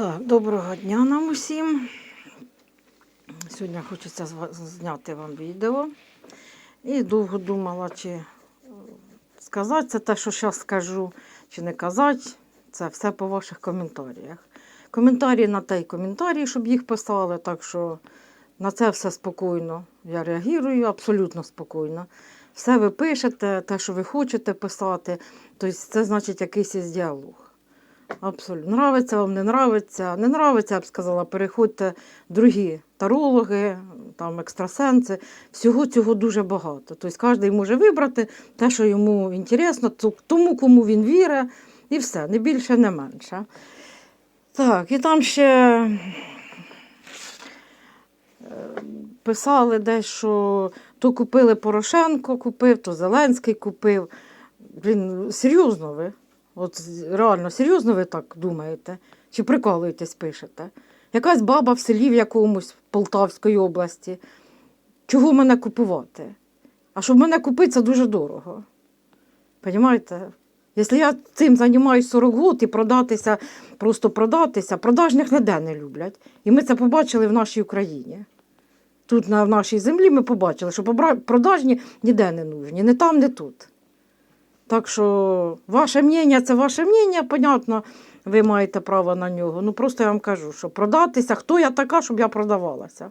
Так, доброго дня нам усім. Сьогодні хочеться зняти вам відео. І довго думала, чи е, сказати це те, що зараз скажу, чи не казати. Це все по ваших коментарях. Коментарі на те й коментарі, щоб їх писали, так що на це все спокійно. Я реагую абсолютно спокійно. Все ви пишете, те, що ви хочете писати. Тобто це значить якийсь діалог. Абсолютно. Нравиться вам, не нравиться. Не нравиться, я б сказала, переходьте другі тарологи, там екстрасенси. Всього цього дуже багато. Тобто кожен може вибрати те, що йому інтересно, тому, кому він вірить, і все, не більше, не менше. Так, і там ще е, писали десь, що то купили Порошенко, купив, то Зеленський купив. Блін, серйозно ви? От реально, серйозно ви так думаєте? Чи прикалуєтесь, пишете? Якась баба в селі в якомусь Полтавської області. Чого мене купувати? А щоб мене купити, це дуже дорого. Понімаєте? Якщо я цим займаюся 40 років і продатися, просто продатися, продажних ніде не люблять. І ми це побачили в нашій Україні. Тут, на нашій землі, ми побачили, що продажні ніде не нужні, не там, не тут. Так що ваше мнення це ваше мнення, понятно, ви маєте право на нього. Ну просто я вам кажу, що продатися, хто я така, щоб я продавалася.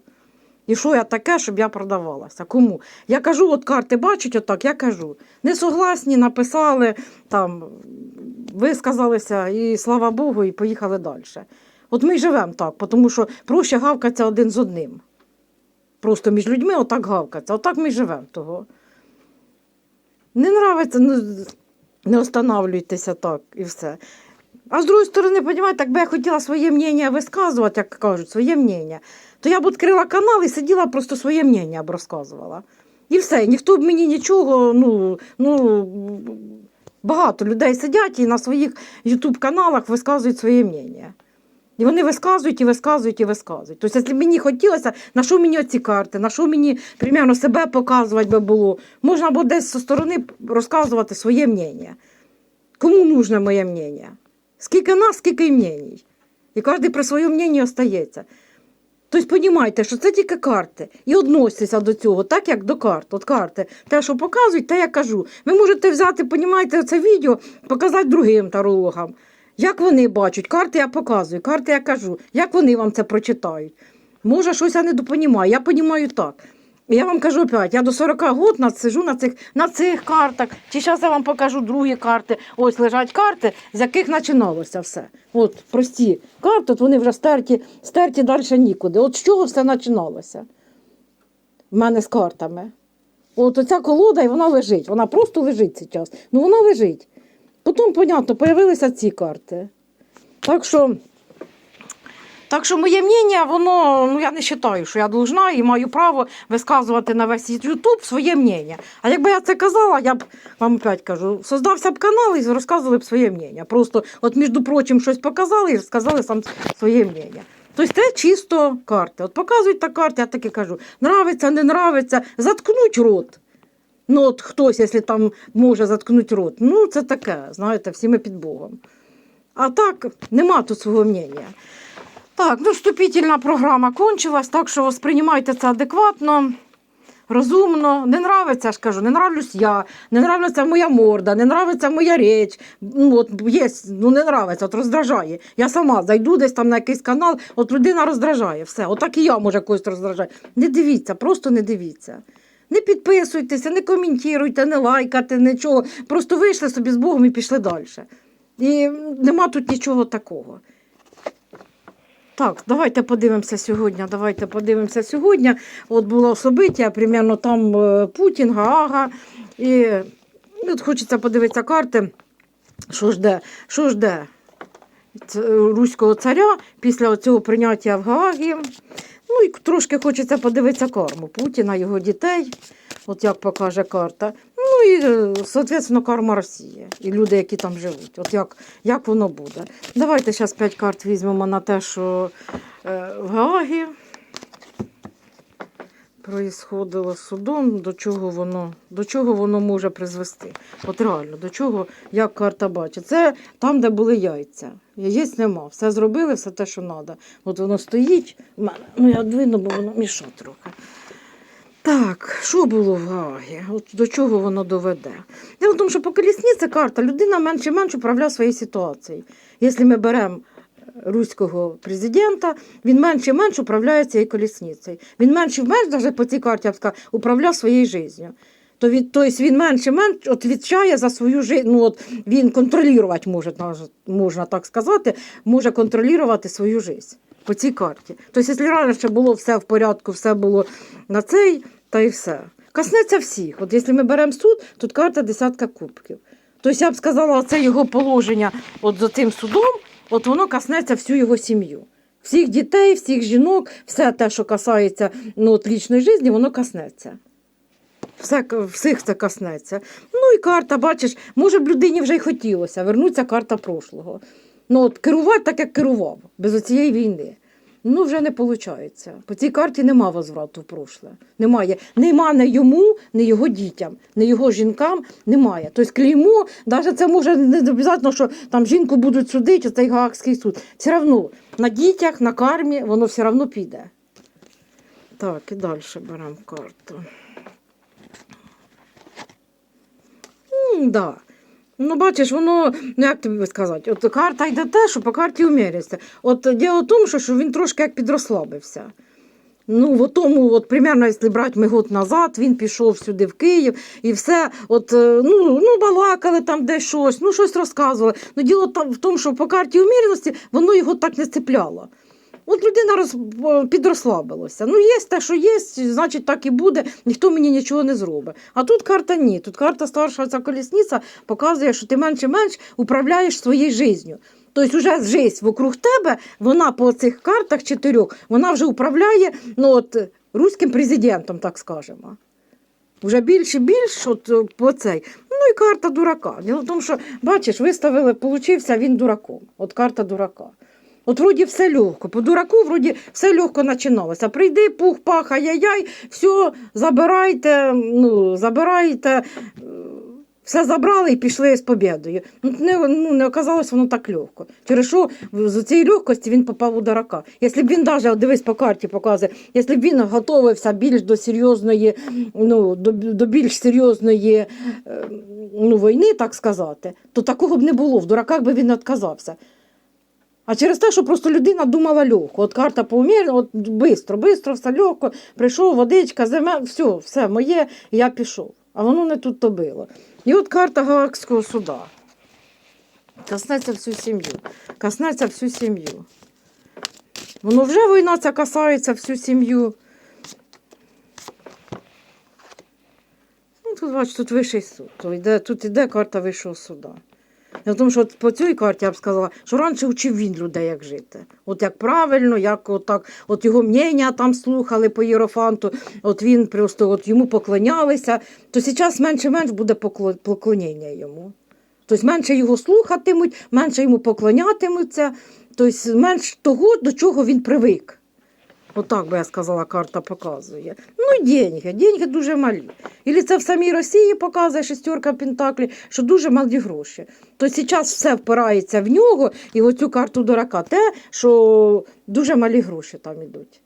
І що я таке, щоб я продавалася? Кому? Я кажу, от карти бачать отак, я кажу. Не согласні, написали, там, висказалися, і слава Богу, і поїхали далі. От ми живемо так, тому що проще гавкаться один з одним. Просто між людьми отак гавкаться. Отак ми живемо того. Не нравиться, ну, не останавлюйтеся так і все. А з другої сторони, розумієте, якби я хотіла своє мнення висказувати, як кажуть, своє мнення, то я б відкрила канал і сиділа просто своє мнення б розказувала. І все. Ніхто б мені нічого, ну, ну, багато людей сидять і на своїх ютуб-каналах висказують своє мнення. І вони висказують і висказують і висказують. Тобто, якщо мені хотілося, на що мені оці карти, на що мені примерно себе показувати би було, можна було десь зі сторони розказувати своє мнення. Кому нужне моє мнення? Скільки нас, скільки і мнень. І кожен при своєму мненні остається. Тобто, розумієте, що це тільки карти. І відносяться до цього, так як до карт. От карти. Те, що показують, те я кажу. Ви можете взяти, розумієте, це відео, показати другим тарологам. Як вони бачать, карти я показую, карти я кажу, як вони вам це прочитають. Може, щось я не допонімаю, я понімаю так. Я вам кажу опять, я до 40 років на- сижу на цих, на цих картах. Чи зараз я вам покажу другі карти. Ось лежать карти, з яких починалося все. От прості карти, от вони вже стерті, стерті далі нікуди. От з чого все починалося? В мене з картами. От оця колода, і вона лежить. Вона просто лежить зараз. Ну вона лежить. Потім, понятно, появилися ці карти. Так що, так що моє мнення, воно, ну я не вважаю, що я должна і маю право висказувати на весь Ютуб своє мнення. А якби я це казала, я б вам опять кажу, создався б канал і розказували б своє мнення. Просто, от, між прочим, щось показали і сказали сам своє мнення. Тобто це чисто карти. От показують та карти, я таки кажу, нравиться, не нравиться, заткнуть рот. Ну, от хтось, якщо там може заткнути рот, ну це таке, знаєте, всі ми під Богом. А так, нема тут свого мнення. Так, ну вступительна програма кончилась, так що сприймайте це адекватно, розумно. Не нравиться, я ж кажу, не нравлюсь я, не нравиться моя морда, не нравиться моя реч. Ну, от є, ну не нравиться, от роздражає. Я сама зайду десь там на якийсь канал, от людина роздражає, все. Отак і я може когось роздражає. Не дивіться, просто не дивіться. Не підписуйтеся, не коментуйте, не лайкайте, нічого. Просто вийшли собі з Богом і пішли далі. І нема тут нічого такого. Так, давайте подивимося сьогодні. Давайте подивимося сьогодні. От було собиття, примерно там е, Путін, Гаага. І ну, от хочеться подивитися карти, що жде, що жде руського царя після цього прийняття в Гаагі. Ну і трошки хочеться подивитися карму Путіна, його дітей, от як покаже карта. Ну і, е, соответственно, карма Росії і люди, які там живуть. От як, як воно буде. Давайте зараз 5 карт візьмемо на те, що е, в Гаагі. Проїсходило судом, до чого воно, до чого воно може призвести. От реально, до чого, як карта бачить. Це там, де були яйця. Яєць нема. Все зробили, все те, що треба. От воно стоїть в мене. Ну, я видно, бо воно мішає трохи. Так, що було в Гагі? От до чого воно доведе? Дело в що по колісниці карта людина менше менше управляє своєю ситуацією. Якщо ми беремо руського президента, він менше і менше управляє цією колісницею. Він менше і менше, навіть по цій карті я б сказала, управляє своєю життю. То від, тобто він менше і менше відвічає за свою життя. Ну, от він контролювати може, можна так сказати, може контролювати свою життя по цій карті. Тобто, якщо раніше було все в порядку, все було на цей, та й все. Коснеться всіх. От якщо ми беремо суд, тут карта десятка кубків. Тобто я б сказала, це його положення от за цим судом, от воно коснеться всю його сім'ю. Всіх дітей, всіх жінок, все те, що касається ну, от лічної житті, воно коснеться. Все, всіх це коснеться. Ну і карта, бачиш, може б людині вже й хотілося, вернуться карта прошлого. Ну, от керувати так, як керував, без оцієї війни. Ну, вже не виходить. По цій карті нема возврату в прошле. Немає. Нема не йому, не його дітям, не його жінкам немає. Тобто клеймо, навіть це може не обов'язково, що там жінку будуть судити, оцей Гаагський суд. Все одно на дітях, на кармі воно все одно піде. Так, і далі беремо карту. М, да. Ну, бачиш, воно, ну як тобі сказати, от карта йде те, що по карті уміряється. От діло в тому, що, він трошки як підрослабився. Ну, в тому, от, примерно, якщо брати ми год назад, він пішов сюди в Київ і все, от, е, ну, ну, балакали там десь щось, ну, щось розказували. Ну, діло в тому, що по карті умірності воно його так не цепляло. От людина роз, підрослабилася. Ну, є те, що є, значить так і буде, ніхто мені нічого не зробить. А тут карта ні. Тут карта старша ця колісниця показує, що ти менше-менш управляєш своєю життю. Тобто вже життя вокруг тебе, вона по цих картах чотирьох, вона вже управляє ну, от, руським президентом, так скажемо. Вже більше і більше от, по цей. Ну і карта дурака. Діло в тому, що, бачиш, виставили, получився він дураком. От карта дурака. От вроді все легко. По дураку вроді все легко починалося. Прийди, пух, пах, ай-яй-яй, все, забирайте, ну, забирайте. Все забрали і пішли з побєдою. Ну, не, ну, не оказалось воно так легко. Через що з цієї легкості він попав у дурака. Якщо б він навіть, дивись по карті показує, якщо б він готувався більш до серйозної, ну, до, до більш серйозної е, ну, війни, так сказати, то такого б не було. В дураках би він відказався. А через те, що просто людина думала легко. От карта поумірна, от бистро, бистро, все легко, прийшов, водичка, зима, все, все моє, я пішов. А воно не тут то було. І от карта Гаакського суда. Коснеться всю сім'ю. Коснеться всю сім'ю. Воно вже війна ця касається всю сім'ю. Ну, тут, бач, тут вищий суд. Тут іде, тут іде карта вищого суда. Я тому, що по цій карті я б сказала, що раніше вчив він людей, як жити. От як правильно, як от от його мнення там слухали по Єрофанту, от він просто от йому поклонялися, то зараз менше-менш буде покло- поклоніння йому. Тобто менше його слухатимуть, менше йому поклонятимуться, тобто менш того, до чого він привик. Отак би я сказала, карта показує. Ну, деньги. Деньги дуже малі. Ілі це в самій Росії показує шестерка Пентаклі, що дуже малі гроші. То зараз все впирається в нього, і оцю карту дурака те, що дуже малі гроші там ідуть.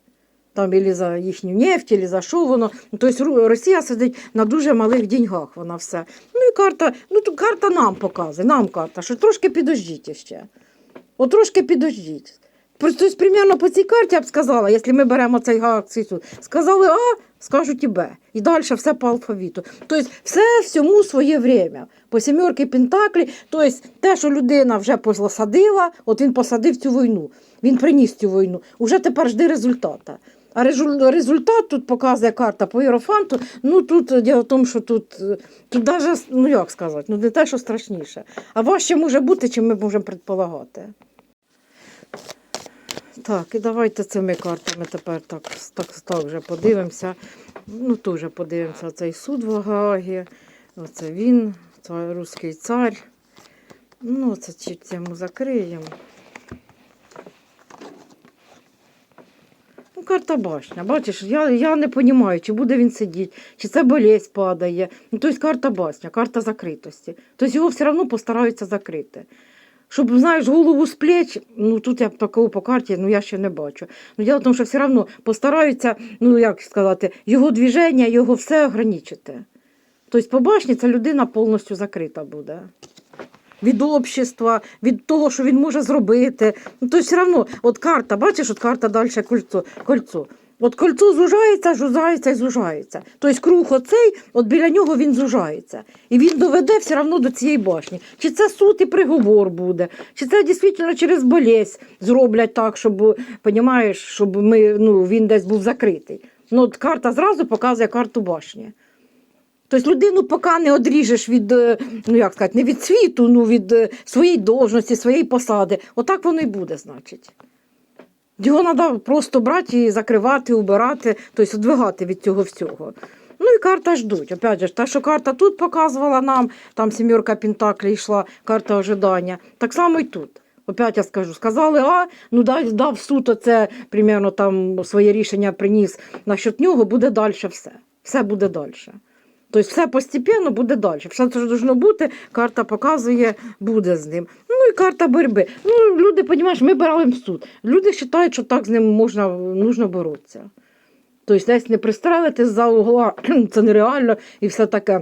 Там ілі за їхню нефть, ілі за що воно. Тобто Росія сидить на дуже малих деньгах, вона все. Ну і карта, ну карта нам показує, нам карта, що трошки підождіть ще. От трошки підождіть. Просто примерно по цій карті я б сказала, якщо ми беремо цей суд, сказали А, скажуть і Б. І далі все по алфавіту. Тобто все всьому своє время. По сімерки Пентаклі, тобто те, що людина вже посадила, от він посадив цю війну, він приніс цю війну. Уже тепер жди результата. А результат тут показує карта по Єрофанту. Ну тут діло в тому, що тут, е, тут даже, ну як сказати, ну не те, що страшніше. А важче може бути, чим ми можемо предполагати. Так, і давайте цими картами тепер так, так, так вже подивимося. Ну, теж подивимося цей суд в Гаагі. Оце він, це руський цар. Ну, це цьому закриємо. Ну, карта башня. Бачиш, я, я не розумію, чи буде він сидіти, чи це болезнь падає. Ну, тобто карта башня, карта закритості. Тобто його все одно постараються закрити. Щоб, знаєш, голову з плеч, ну тут я б такого по карті, ну я ще не бачу. Ну, діло в тому, що все одно постараються, ну як сказати, його движення, його все ограничити. Тобто по башні ця людина повністю закрита буде. Від общества, від того, що він може зробити. Ну, тобто все одно, от карта, бачиш, от карта далі кольцо. кольцо. От кольцо зужається, зужається і зужається. Тобто круг оцей, от біля нього він зужається. І він доведе все одно до цієї башні. Чи це суд і приговор буде, чи це дійсно через болезнь зроблять так, щоб, понімаєш, щоб ми, ну, він десь був закритий. Ну, от карта зразу показує карту башні. Тобто людину поки не одріжеш від, е, ну як сказати, не від світу, ну від е, своєї должності, своєї посади. Отак воно і буде, значить. Його треба просто брати і закривати, убирати, тобто відвигати від цього всього. Ну і карта ждуть. Опять же, та, що карта тут показувала нам, там сімерка Пентаклі йшла, карта ожидання. Так само і тут. Опять я скажу, сказали, а ну дав, дав суд оце примерно там своє рішення приніс насчет нього, буде далі все. Все буде далі. Тобто все постепенно буде далі. Все це должно бути, карта показує, буде з ним. Ну і карта боротьби. Ну, люди, розумієш, ми в суд. Люди вважають, що так з ним можна нужно боротися. Тобто десь не пристрелити за угла, це нереально і все таке.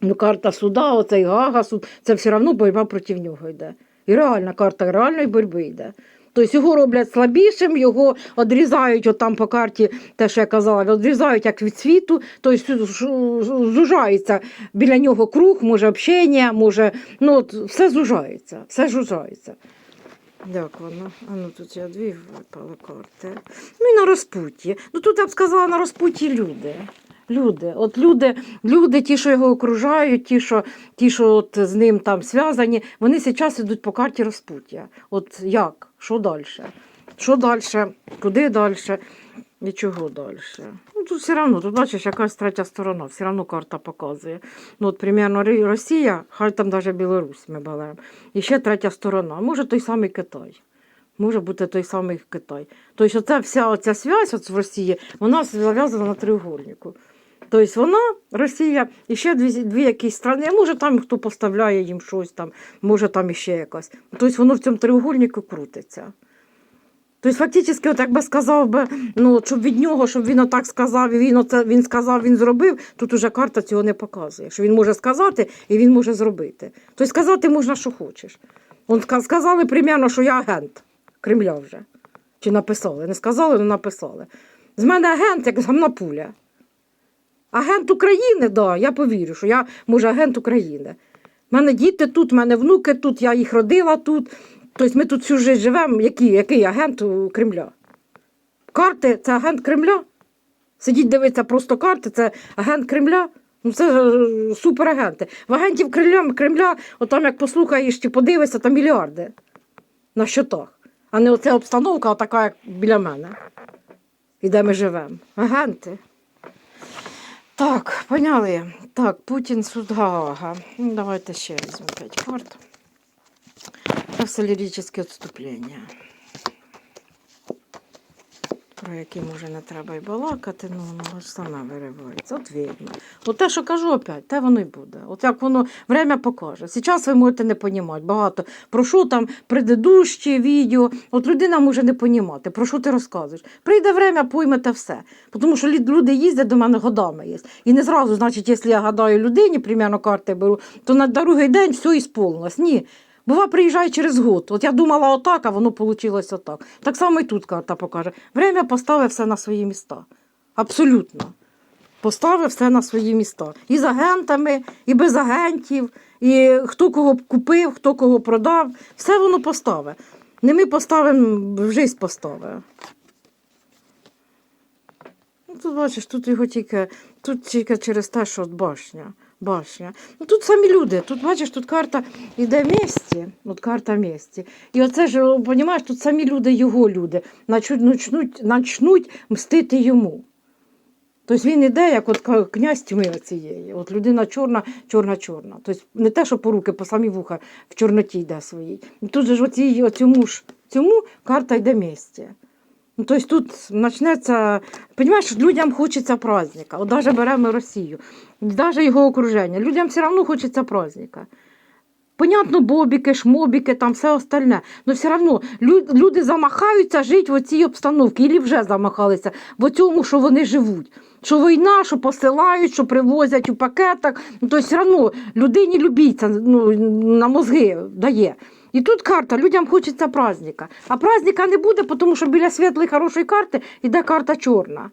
Ну, карта суда, оцей Гага суд, це все одно боротьба проти нього йде. І реальна карта реальної боротьби йде. Тобто його роблять слабішим, його відрізають от там по карті, те, що я казала, відрізають як від світу, тобто зужається біля нього круг, може общення, може, ну от все зужається, все зужається. Як? А ну тут я дві випали карти. Ну і на розпутті. Ну тут я б сказала на розпутті люди. Люди, от люди, люди, ті, що його окружають, ті, що, ті, що от з ним там зв'язані, вони зараз йдуть по карті розпуття. От як? Що далі? Що далі? Куди далі? І чого далі? Ну, тут все одно, тут бачиш, якась третя сторона, все одно карта показує. Ну, от, примерно, Росія, хай там навіть Білорусь ми беремо. І ще третя сторона. Може той самий Китай. Може бути той самий Китай. Тобто оця вся оця зв'язь от в Росії, вона зав'язана на треугольнику. Тобто вона, Росія, і ще дві, дві якісь а може там хто поставляє їм щось там, може там іще якась. Тобто воно в цьому треугольнику крутиться. Тобто, фактично, от якби сказав би, ну, щоб від нього, щоб він отак сказав, і він оце він сказав, він зробив, тут уже карта цього не показує. Що він може сказати і він може зробити. Тобто сказати можна, що хочеш. Он сказали примерно, що я агент Кремля вже. Чи написали? Не сказали, але написали. З мене агент, як гамна пуля. Агент України, да, я повірю, що я, може, агент України. У мене діти тут, в мене внуки тут, я їх родила тут. Тобто ми тут всю життя живемо. Який, який агент у Кремля? Карти це агент Кремля? Сидіть дивитися просто карти, це агент Кремля. Ну, це е, суперагенти. В агентів Кремля, Кремля, отам як послухаєш чи подивишся, там мільярди на щотах. А не оця обстановка, така, як біля мене. І де ми живемо. Агенти. Так, поняли. Так, Путін судга. Гаага. Ну, давайте ще візьмемо 5 карт. Це відступлення. Про які може не треба й балакати, ну воно ж саме виривається. От видно. От те, що кажу опять, те воно й буде. От як воно время покаже. Зараз ви можете не розуміти багато. Про що там предыдущі відео. От людина може не розуміти, про що ти розказуєш. Прийде время, поймете все. Тому що люди їздять до мене годами є. І не зразу, значить, якщо я гадаю людині, примерно карти беру, то на другий день все ісполнилось. Ні. Бува, приїжджає через год. От я думала отак, а воно вийшло отак. Так само і тут карта покаже. Время поставить все на свої міста. Абсолютно. Поставив все на свої міста. І з агентами, і без агентів, і хто кого купив, хто кого продав. Все воно поставить. Не ми поставимо, в життя поставить. Ну, тут бачиш, тут його тільки, тут тільки через те, що башня. Башня. Ну тут самі люди. Тут бачиш, тут карта йде місті, от карта місті. І оце ж, розумієш, тут самі люди, його люди, начнуть, начнуть, мстити йому. Тобто він іде, як от князь тьми цієї. От людина чорна, чорна, чорна. Тобто не те, що по руки, по самі вуха в чорноті йде своїй. Тут же ж оці, цьому ж цьому карта йде місті. Ну, тобто тут почнеться, розумієш, людям хочеться праздника. От навіть беремо Росію, навіть його окруження. Людям все одно хочеться праздника. Понятно, бобіки, шмобіки, там все остальне. Ну все одно люди замахаються жити в цій обстановці, і вже замахалися в цьому, що вони живуть. Що війна, що посилають, що привозять у пакетах. Ну, тобто все одно людині любіться ну, на мозги дає. І тут карта, людям хочеться праздника. А праздника не буде, тому що біля світлої хорошої карти йде карта чорна.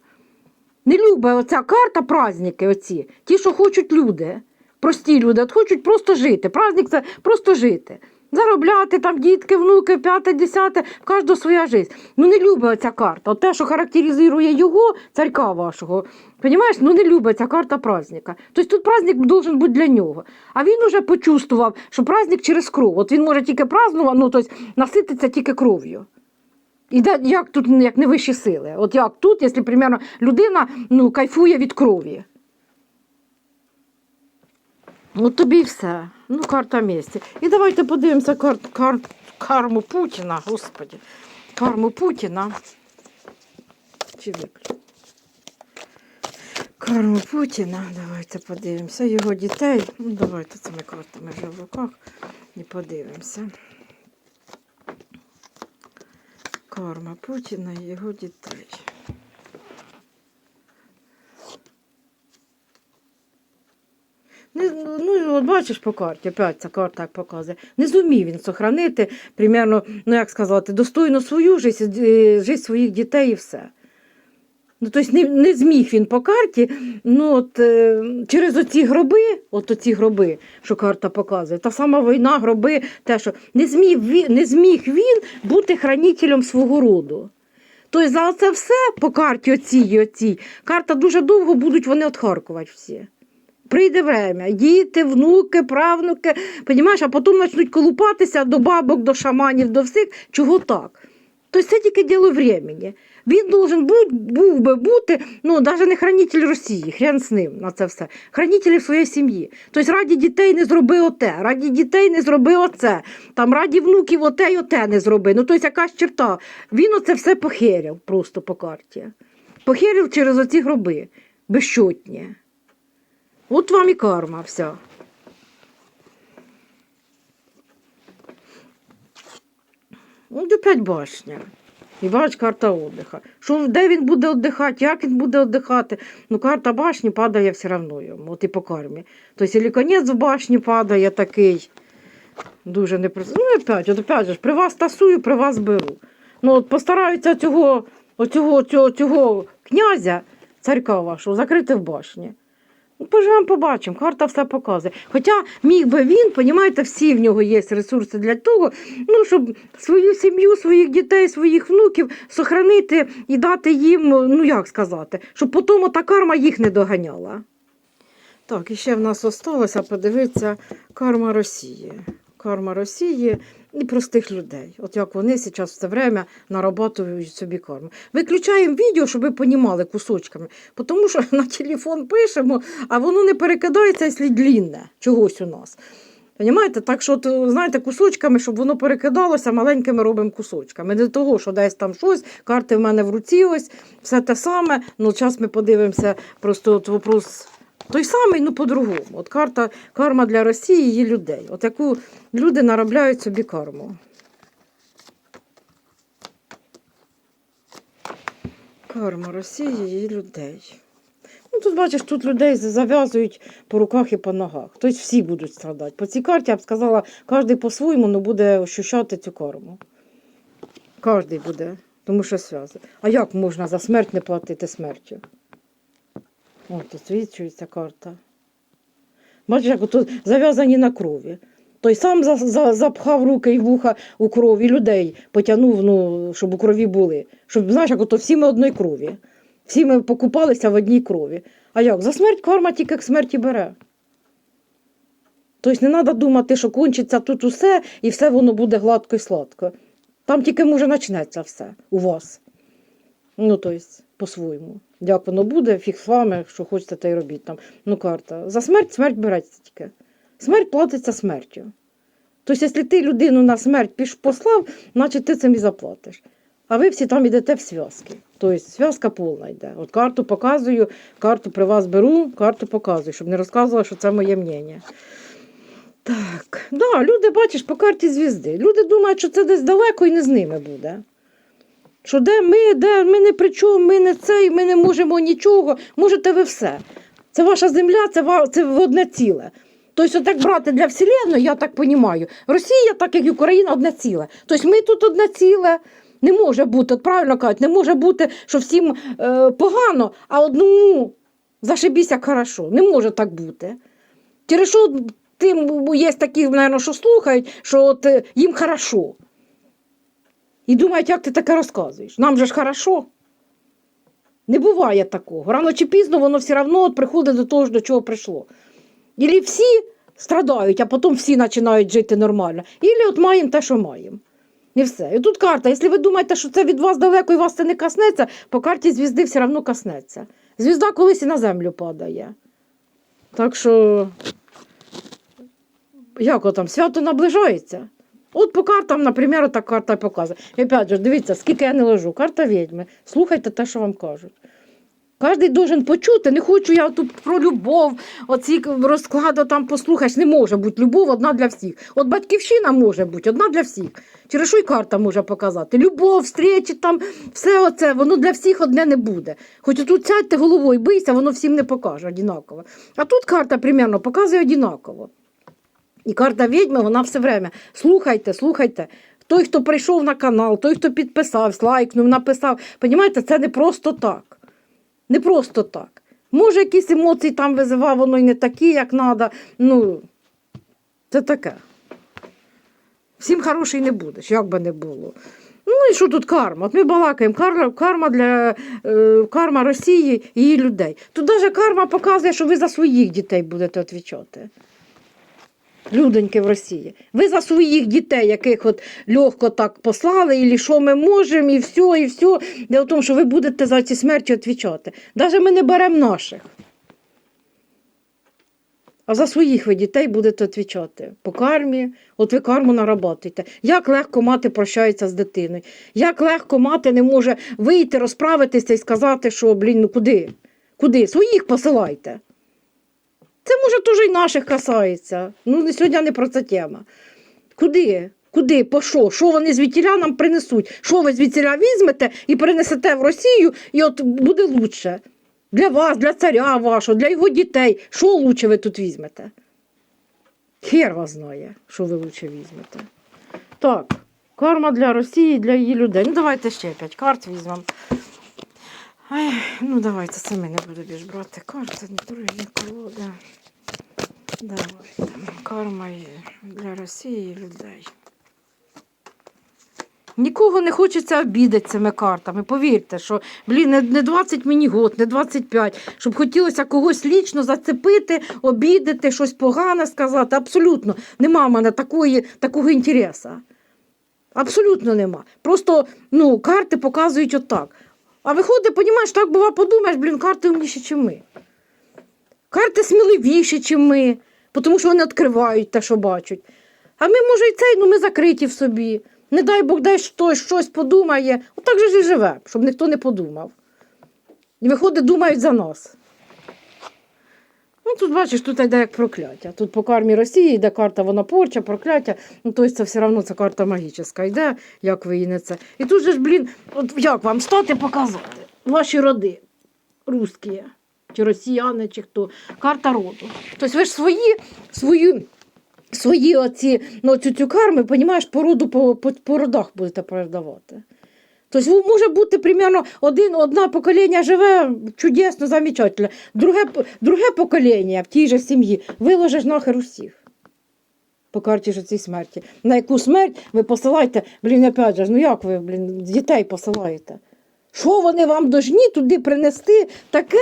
Не любить оця карта праздники, оці, ті, що хочуть люди, прості люди, от хочуть просто жити. Праздник це просто жити. Заробляти там дітки, внуки, п'яте, десяте, в кожного своя життя. Ну не любить оця карта. От те, що характеризує його, царька вашого, Понімаєш, ну не любить ця карта праздника. Тобто тут праздник должен бути для нього. А він уже почувствував, що праздник через кров. От він може тільки празднувати, ну тобто насититься тільки кров'ю. І де, як тут як не вищі сили? От як тут, якщо примерно людина ну, кайфує від крові. От тобі все. Ну, карта місті. І давайте подивимося кар, кар, карму Путіна, господі. Карму Путіна. Чи виключно? Карму Путіна. Давайте подивимося. Його дітей. Ну, давайте цими картами вже в руках і подивимося. Карма Путіна і його дітей. Не, ну, от бачиш по карті, опять ця карта так показує. Не зумів він сохранити, примерно, ну як сказати, достойно свою життя, життя своїх дітей і все. Ну, тобто не, не зміг він по карті, ну от е, через оці гроби, от оці гроби, що карта показує, та сама війна, гроби, те, що не зміг він, не зміг він бути хранителем свого роду. Тобто за це все по карті оцій, оцій, карта дуже довго будуть вони отхаркувати всі. Прийде время, діти, внуки, правнуки, понімаєш, а потім почнуть колупатися до бабок, до шаманів, до всіх. Чого так? Тобто це тільки діло времени. Він должен був, був би бути, ну, навіть не хранитель Росії, хрен з ним на це все. Хранитель своєї сім'ї. Тобто раді дітей не зроби оте, раді дітей не зроби оце, там раді внуків оте й оте не зроби. Ну, тобто якась черта. Він оце все похеряв просто по карті. Похеряв через оці гроби, безщотні. От вам і карма вся. От опять башня. І бач, карта отдиха. Що, де він буде віддихати, як він буде віддихати? Ну, карта башні падає все одно йому, от і по кармі. Тобто, і конець в башні падає такий. Дуже непросто. Ну, опять, от опять же, при вас тасую, при вас беру. Ну, от постараються цього, оцього, цього, цього князя, царька вашого, закрити в башні. Ну, поживемо, побачимо, карта все показує. Хоча міг би він, понімаєте, всі в нього є ресурси для того, ну, щоб свою сім'ю, своїх дітей, своїх внуків сохранити і дати їм, ну як сказати, щоб потім та карма їх не доганяла. Так, і ще в нас осталося подивитися карма Росії. Карма Росії і простих людей. От як вони зараз все время нарабатують собі карму. Виключаємо відео, щоб ви понімали кусочками, тому що на телефон пишемо, а воно не перекидається, якщо длінне чогось у нас. Понімаєте? Так що, от, знаєте, кусочками, щоб воно перекидалося, маленькими робимо кусочками. Не того, що десь там щось, карти в мене в руці, ось, все те саме. Ну, зараз ми подивимося, просто от вопрос той самий, ну по-другому. От карта, карма для Росії і людей. От яку люди наробляють собі карму. Карма Росії і людей. Ну, тут бачиш, тут людей зав'язують по руках і по ногах. Тобто всі будуть страдати. По цій карті я б сказала, кожен по-своєму ну, буде ощущати цю карму. Кожен буде, тому що зв'язує. А як можна за смерть не платити смертю? От тут свідчується карта. Бачиш, як тут зав'язані на крові. Той сам за, за, запхав руки і вуха у крові людей, потягнув, ну, щоб у крові були. Щоб, знаєш, як ото всі ми одної крові. Всі ми покупалися в одній крові. А як? За смерть карма тільки к смерті бере. Тобто не треба думати, що кончиться тут усе і все воно буде гладко і сладко. Там тільки може почнеться все у вас. Ну, тобто, по-своєму. Як воно буде, фіг з вами, що хочете, та й робіть там. Ну, карта. За смерть смерть береться тільки. Смерть платиться смертю. Тобто, якщо ти людину на смерть піш послав, значить ти цим і заплатиш. А ви всі там йдете в зв'язки. Тобто зв'язка повна йде. От карту показую, карту при вас беру, карту показую, щоб не розказувала, що це моє мнення. Так, да, люди, бачиш, по карті звізди. Люди думають, що це десь далеко і не з ними буде. Що де ми, де ми не при чому, ми не цей, ми не можемо нічого, можете ви все. Це ваша земля, це, ва- це одне ціле. Тобто, так брати для Вселенної, я так розумію, Росія, так як і Україна, одне ціле. Тобто ми тут одне ціле. Не може бути, от правильно кажуть, не може бути, що всім е, погано, а одному зашибісь хорошо. Не може так бути. Через що тим є такі, мабуть, що слухають, що от е, їм хорошо. І думають, як ти таке розказуєш. Нам же ж хорошо. Не буває такого. Рано чи пізно воно все одно приходить до того, до чого прийшло. Ілі всі страдають, а потім всі починають жити нормально. Ілі от маємо те, що маємо. І все. І тут карта. Якщо ви думаєте, що це від вас далеко і вас це не коснеться, по карті звізди все одно коснеться. Звізда колись і на землю падає. Так що, як там, свято наближається. От по картам, наприклад, так карта показує. І опять же, дивіться, скільки я не ложу. Карта відьми. Слухайте те, що вам кажуть. Кожен должен почути, не хочу я тут про любов, оці розклади там послухаєш, не може бути любов одна для всіх. От батьківщина може бути одна для всіх. Через що й карта може показати. Любов, встречі, там, все оце, воно для всіх одне не буде. Хоч тут сядьте головою, бийся, воно всім не покаже однаково. А тут карта примерно показує однаково. І карта відьми, вона все время. Слухайте, слухайте. Той, хто прийшов на канал, той, хто підписався, лайкнув, написав. Понімаєте, це не просто так. Не просто так. Може, якісь емоції там визивав, воно й не такі, як треба. Ну, це таке. Всім хороший не будеш, як би не було. Ну і що тут карма? От ми балакаємо, карма, карма для е, карма Росії і її людей. Тут навіть карма показує, що ви за своїх дітей будете відповідати. Людоньки в Росії. Ви за своїх дітей, яких от легко так послали, і що ми можемо, і все, і все. Дело в тому, що ви будете за ці смерті відповідати. Навіть ми не беремо наших. А за своїх ви дітей будете відповідати. По кармі, от ви карму нарабатуєте. Як легко мати прощається з дитиною? Як легко мати не може вийти, розправитися і сказати, що, блін, ну куди? Куди? Своїх посилайте. Це може теж і наших касається. Ну, сьогодні не про це тема. Куди? Куди? По що? Що вони звідтіля нам принесуть? Що ви звідтіля візьмете і принесете в Росію, і от буде лучше. Для вас, для царя вашого, для його дітей. Що лучше ви тут візьмете? Хер вас знає, що ви лучше візьмете. Так, карма для Росії, для її людей. Ну, давайте ще п'ять карт візьмемо. Ай, ну давайте самі не буду більш брати карти, другі колоди. Давайте. Карма для Росії і людей. Нікого не хочеться обідати цими картами. Повірте, що блін, не 20 мені год, не 25, щоб хотілося когось лічно зацепити, обідати, щось погане сказати. Абсолютно нема в мене такої, такого інтересу. Абсолютно нема. Просто ну, карти показують отак. А виходить, понімаєш, так бува, подумаєш, блін, карти умніші, чим ми. Карти сміливіші, чим ми, тому що вони відкривають те, що бачать. А ми, може, і цей, ну ми закриті в собі. Не дай Бог, дай хтось щось подумає. Отак же ж і живе, щоб ніхто не подумав. І виходить, думають за нас. Ну, тут бачиш, тут йде як прокляття. Тут по кармі Росії йде карта, вона порча, прокляття. Ну, тобто це все одно це карта магічна йде, як ви її не це. І тут же ж, блін, от як вам стати показати? Ваші роди русські, чи росіяни, чи хто. Карта роду. Тобто ви ж свої, свої, свої оці, ну, цю, цю карми, понімаєш, по роду по, по, по родах будете передавати. Тобто може бути примерно один, одне покоління живе чудесно, замечательно. Друге, друге покоління в тій же сім'ї виложиш нахер усіх. По карті ж цій смерті. На яку смерть ви посилаєте, блін, опять же, ну як ви, блін, дітей посилаєте? Що вони вам должні туди принести таке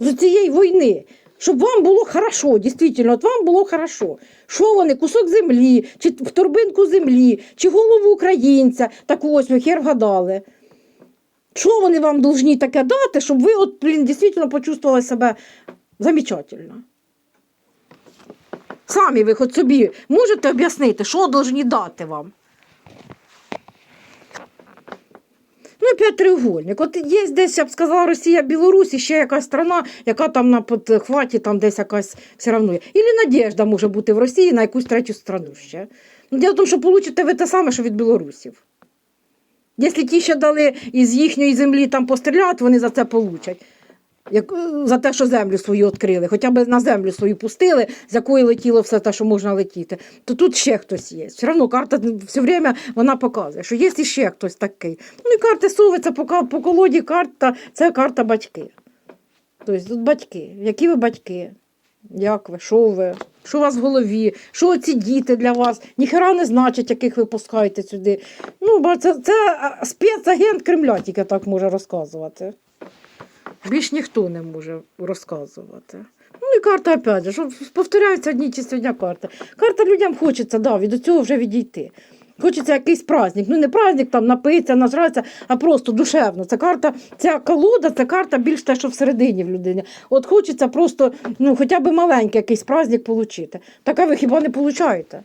з цієї війни? Щоб вам було хорошо, дійсно, от вам було хорошо. Що вони, кусок землі, чи в торбинку землі, чи голову українця, так ось ви хер вгадали. Що вони вам должні таке дати, щоб ви от, блін, дійсно почувствували себе замечательно? Самі ви хоч собі можете об'яснити, що должні дати вам? Опять треугольник. От є десь, я б сказала, Росія, Білорусь і ще якась страна, яка там на підхваті, там десь якась все одно є. Ілі надіжда може бути в Росії на якусь третю страну ще. Ну, діло в тому, що получите ви те саме, що від білорусів. Якщо ті ще дали із їхньої землі там постріляти, вони за це получать. Як, е, за те, що землю свою відкрили, хоча б на землю свою пустили, з якої летіло все те, що можна летіти, то тут ще хтось є. Все одно карта все время вона показує, що є ще хтось такий. Ну і карти совиться по, по колоді карта, це карта батьки. Тобто тут батьки. Які ви батьки? Як ви? Що ви? Що у вас в голові? Що ці діти для вас? Ніхера не значить, яких ви пускаєте сюди. Ну, бо це, це спецагент Кремля тільки так може розказувати. Більш ніхто не може розказувати. Ну і карта, опять же, повторяються одні ті сьогодні карти. Карта людям хочеться, да, від цього вже відійти. Хочеться якийсь праздник. Ну не праздник там напитися, нажратися, а просто душевно. Це карта, ця колода, це карта більш те, що всередині в людині. От хочеться просто ну, хоча б маленький якийсь праздник отримати. Таке ви хіба не получаєте?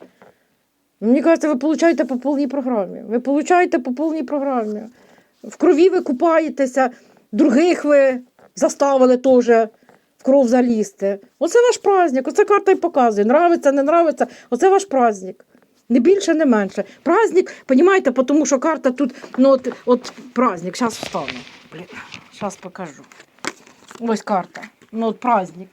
Мені кажеться, ви получаєте по повній програмі. Ви получаєте по повній програмі. В крові ви купаєтеся, других ви заставили теж в кров залізти. Оце ваш праздник, оце карта й показує. Нравиться, не нравиться, оце ваш праздник. Не більше, не менше. Праздник, розумієте, тому що карта тут, ну от, от праздник, зараз встану. Блін, зараз покажу. Ось карта. Ну от праздник.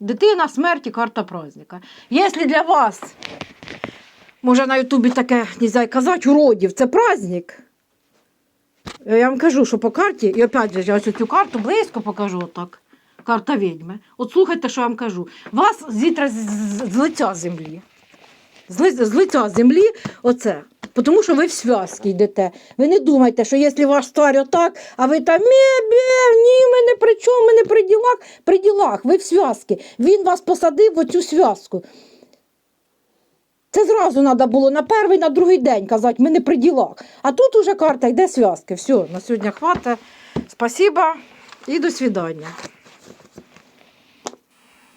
Дитина смерті карта праздника. Якщо для вас, може на Ютубі таке й казати, уродів, це праздник. Я вам кажу, що по карті, і опять же, я ось цю карту близько покажу отак. Карта відьми. От слухайте, що я вам кажу. Вас зітре з, з, з лиця землі. З, з лиця землі оце. Тому що ви в зв'язки йдете. Ви не думайте, що якщо ваш старий отак, а ви там мє-бє, ні, ми не при чому, ми не при ділах, при ділах, ви в зв'язки. Він вас посадив в оцю зв'язку. Це зразу треба було на перший, на другий день казати, ми не при ділах. А тут уже карта йде зв'язки. Все, на сьогодні хватить. Спасибо і до свидання.